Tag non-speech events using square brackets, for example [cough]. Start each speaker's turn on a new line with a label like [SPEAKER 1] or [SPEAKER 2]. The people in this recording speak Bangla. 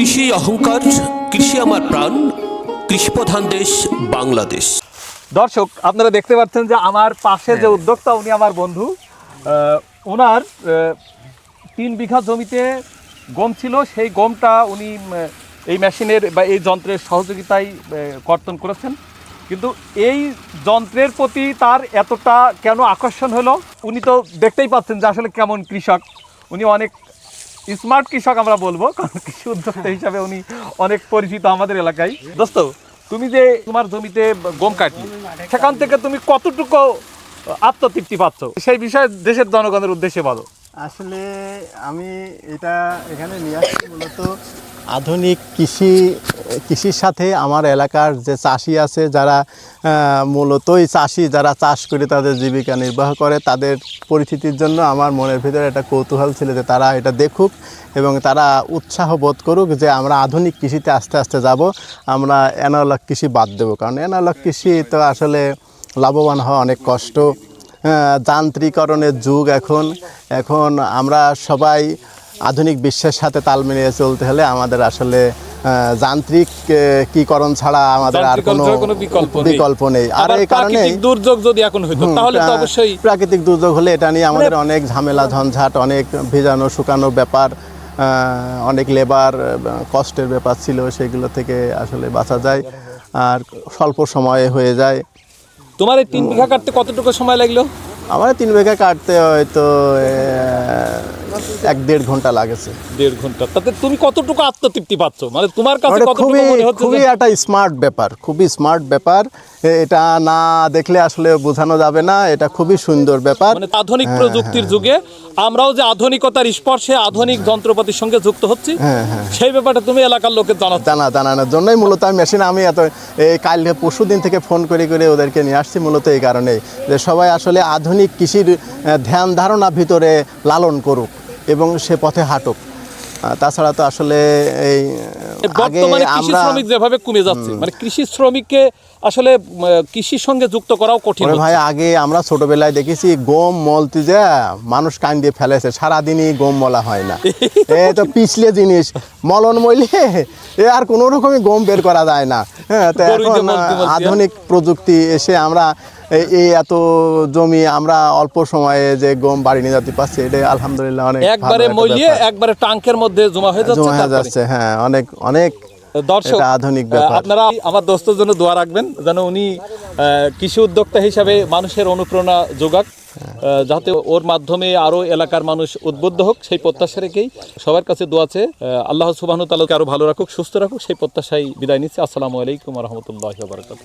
[SPEAKER 1] কৃষি অহংকার কৃষি আমার প্রাণ কৃষিপ্রধান দেশ বাংলাদেশ।
[SPEAKER 2] দর্শক আপনারা দেখতে পাচ্ছেন যে আমার পাশে যে উদ্যোক্তা উনি আমার বন্ধু। ওনার তিন বিঘা জমিতে গম ছিল। সেই গমটা উনি এই মেশিনের বা এই যন্ত্রের সহযোগিতায় কর্তন করেছেন। কিন্তু এই যন্ত্রের প্রতি তার এতটা কেন আকর্ষণ হলো উনি তো দেখতেই পাচ্ছেন যে আসলে কেমন কৃষক। উনি অনেক স্মার্ট কৃষক আমরা বলব, কারণ কৃষি উদ্যোক্তা হিসাবে উনি অনেক পরিচিত আমাদের এলাকায়। দোস্ত, তুমি যে তোমার জমিতে গম কাটলি, সেখান থেকে তুমি কতটুকু আত্মতৃপ্তি পাচ্ছ? সেই বিষয়ে দেশের জনগণের উদ্দেশ্যে বলো।
[SPEAKER 3] আসলে আমি এটা এখানে নিয়ে আসছি মূলত আধুনিক কৃষি কৃষির সাথে আমার এলাকার যে চাষি আছে যারা মূলতই চাষি যারা চাষ করে তাদের জীবিকা নির্বাহ করে, তাদের পরিস্থিতির জন্য আমার মনের ভিতরে একটা কৌতূহল ছিল যে তারা এটা দেখুক এবং তারা উৎসাহ বোধ করুক যে আমরা আধুনিক কৃষিতে আস্তে আস্তে যাব, আমরা অ্যানালগ কৃষি বাদ দেবো। কারণ অ্যানালগ কৃষি তো আসলে লাভবান হওয়া অনেক কষ্ট। যান্ত্রিকরণের যুগ এখন। এখন আমরা সবাই আধুনিক বিশ্বের সাথে তাল মিলিয়ে চলতে হলে আমাদের আসলে যান্ত্রিক কীকরণ ছাড়া আমাদের আর কোনো
[SPEAKER 2] বিকল্প নেই।
[SPEAKER 3] আর এই কারণে
[SPEAKER 2] দুর্যোগ যদি এখন হইতো তাহলে তো অবশ্যই মানে
[SPEAKER 3] প্রাকৃতিক দুর্যোগ হলে এটা নিয়ে আমাদের অনেক ঝামেলা ঝঞ্ঝাট অনেক ভেজানো শুকানো ব্যাপার অনেক লেবার কষ্টের ব্যাপার ছিল সেগুলো থেকে আসলে বাঁচা যায় আর স্বল্প সময়ে হয়ে যায়।
[SPEAKER 2] তোমার এই তিন বিঘা কাটতে কতটুকু সময় লাগল?
[SPEAKER 3] আমার তিন বিঘা কাটতে হয়তো এক দেড় ঘণ্টা লাগেছে।
[SPEAKER 2] দেড় ঘণ্টা। তাতে তুমি কতটুকু আত্মতৃপ্তি পাচ্ছ? মানে তোমার কাছে
[SPEAKER 3] খুবই খুবই একটা স্মার্ট ব্যাপার খুবই স্মার্ট ব্যাপার। এটা না দেখলে আসলে বোঝানো যাবে না এটা খুবই সুন্দর ব্যাপার।
[SPEAKER 2] মানে আধুনিক
[SPEAKER 3] হ্যাঁ,
[SPEAKER 2] প্রযুক্তির যুগে আমরাও যে আধুনিকতার স্পর্শে আধুনিক যন্ত্রপাতির সঙ্গে যুক্ত হচ্ছি
[SPEAKER 3] হ্যাঁ, হ্যাঁ।
[SPEAKER 2] সেই ব্যাপারটা তুমি এলাকার লোকের জানাচ্ছ।
[SPEAKER 3] জানা জানানোর জন্যই মূলত আমি মেশিন আমি এত এই কাল পরশু দিন থেকে ফোন করে করে ওদেরকে নিয়ে আসছি মূলত এই কারণেই। যে সবাই আসলে আধুনিক কৃষির ধ্যান ধারণা ভিতরে লালন করুক। এবং সে পথে হাঁটুক। তাছাড়া তো আসলে এই
[SPEAKER 2] বর্তমানে কৃষি শ্রমিক যেভাবে কমে যাচ্ছে মানে কৃষি শ্রমিককে আসলে কৃষির সঙ্গে যুক্ত করাও কঠিন
[SPEAKER 3] ভাই আগে আমরা ছোটবেলায় দেখেছি গম মলতে যে মানুষ কান দিয়ে ফেলেছে সারাদিনই গম মলা হয় না। [laughs] এ তো পিছলে জিনিস মলন মইলে এ আর কোনো রকমই গম বের করা যায় না। হ্যাঁ তো এখন আধুনিক প্রযুক্তি এসে আমরা এই- এত জমি আমরা অল্প সময়ে যে গম বাড়ি নিয়ে যেতে পারছি এটা আলহামদুলিল্লাহ অনেক
[SPEAKER 2] একবারে
[SPEAKER 3] ব্যাপার।
[SPEAKER 2] একবারে টাঙ্কের মধ্যে জমা হয়ে যাচ্ছে
[SPEAKER 3] জমা হয়ে যাচ্ছে হ্যাঁ অনেক অনেক
[SPEAKER 2] দর্শক
[SPEAKER 3] আধুনিক
[SPEAKER 2] আপনারা আমার দোস্তের জন্য দোয়া রাখবেন যেন উনি কৃষি উদ্যোক্তা হিসাবে মানুষের অনুপ্রেরণা যোগাক যাতে ওর মাধ্যমে আরও এলাকার মানুষ উদ্বুদ্ধ হোক সেই প্রত্যাশা রেখেই সবার কাছে দোয়া আছে। আল্লাহ সুবাহন তালাকে আরও ভালো রাখুক সুস্থ রাখুক সেই প্রত্যাশায় বিদায় নিচ্ছি। আসসালামু আলাইকুম রহমতুল্লাহ বারকাত